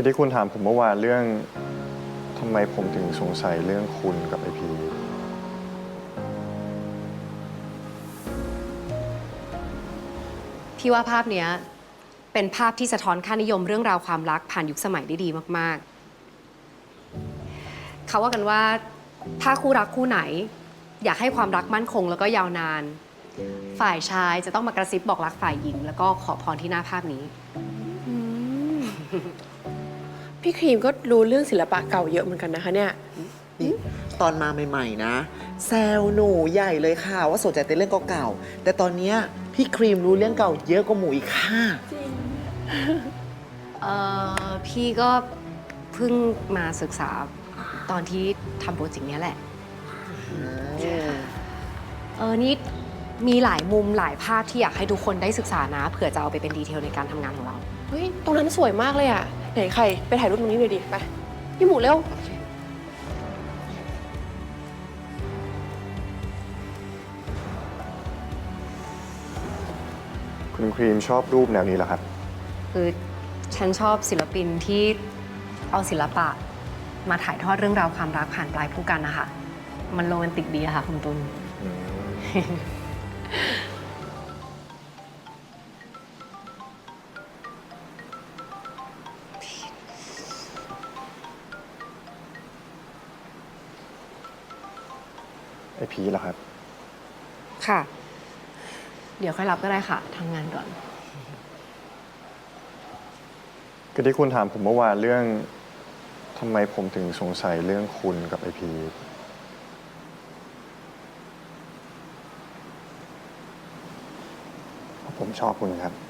คือที่คุณถามผมเมื่อวานเรื่องทำไมผมถึงสงสัยเรื่องคุณกับไอพี พี่ว่าภาพเนี้ยเป็นภาพที่สะท้อนค่านิยมเรื่องราวความรักผ่านยุคสมัยได้ดีมาก ๆ เขาว่ากันว่าถ้าคู่รักคู่ไหน อยากให้ความรักมั่นคงแล้วก็ยาวนาน ฝ่ายชายจะต้องมากระซิบบอกรักฝ่ายหญิง แล้วก็ขอพรที่หน้าภาพนี้ พี่ครีมก็รู้เรื่องศิลปะเก่าเยอะเหมือนกันนะคะเนี่ย นี่ตอนมาใหม่ ๆ นะ แซวหนูใหญ่เลยค่ะ ว่าสนใจแต่เรื่องเก่าๆแต่ตอนเนี้ยพี่ครีมรู้เรื่องเก่าเยอะกว่าหมูอีกค่ะ เอ่อพี่ก็เพิ่งมาศึกษาตอนที่ทำโปรเจกต์เนี้ยแหละ เออนี่มีหลายมุมหลายภาพที่อยากให้ทุกคนได้ศึกษานะ เผื่อจะเอาไปเป็นดีเทลในการทำงานของเรา เฮ้ย ตรงนั้นสวยมากเลยอะ ไหนใคร ไปถ่ายรูปตรงนี้เลยดิไปพี่หมูเร็ว คุณครีมชอบรูปแนวนี้เหรอครับ คือฉันชอบศิลปินที่เอาศิลปะ มาถ่ายทอดเรื่องราวความรักผ่านปลายผู้กันนะคะ มันโรแมนติกดีอะค่ะคุณตุล ไอพีเหรอครับ ค่ะ เดี๋ยวค่อยรับก็ได้ค่ะทำงานก่อนคือที่คุณถามผมเมื่อวานเรื่องทำไมผมถึงสงสัยเรื่องคุณกับไอพีเพราะผมชอบคุณครับ